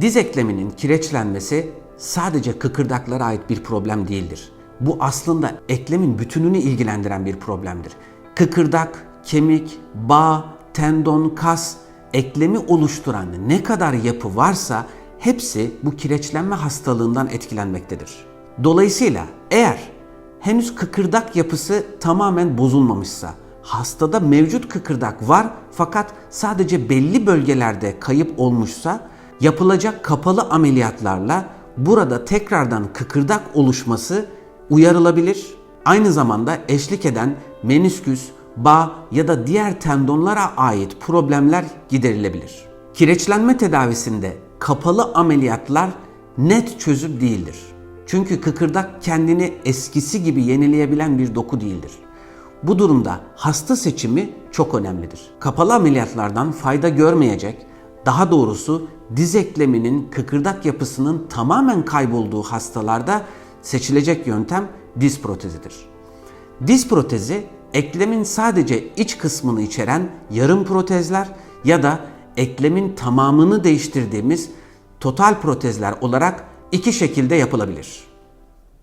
Diz ekleminin kireçlenmesi sadece kıkırdaklara ait bir problem değildir. Bu aslında eklemin bütününü ilgilendiren bir problemdir. Kıkırdak, kemik, bağ, tendon, kas, eklemi oluşturan ne kadar yapı varsa hepsi bu kireçlenme hastalığından etkilenmektedir. Dolayısıyla eğer henüz kıkırdak yapısı tamamen bozulmamışsa, hastada mevcut kıkırdak var fakat sadece belli bölgelerde kayıp olmuşsa yapılacak kapalı ameliyatlarla burada tekrardan kıkırdak oluşması uyarılabilir. Aynı zamanda eşlik eden menisküs, bağ ya da diğer tendonlara ait problemler giderilebilir. Kireçlenme tedavisinde kapalı ameliyatlar net çözüm değildir. Çünkü kıkırdak kendini eskisi gibi yenileyebilen bir doku değildir. Bu durumda hasta seçimi çok önemlidir. Kapalı ameliyatlardan fayda görmeyecek, daha doğrusu diz ekleminin kıkırdak yapısının tamamen kaybolduğu hastalarda seçilecek yöntem diz protezidir. Diz protezi eklemin sadece iç kısmını içeren yarım protezler ya da eklemin tamamını değiştirdiğimiz total protezler olarak iki şekilde yapılabilir.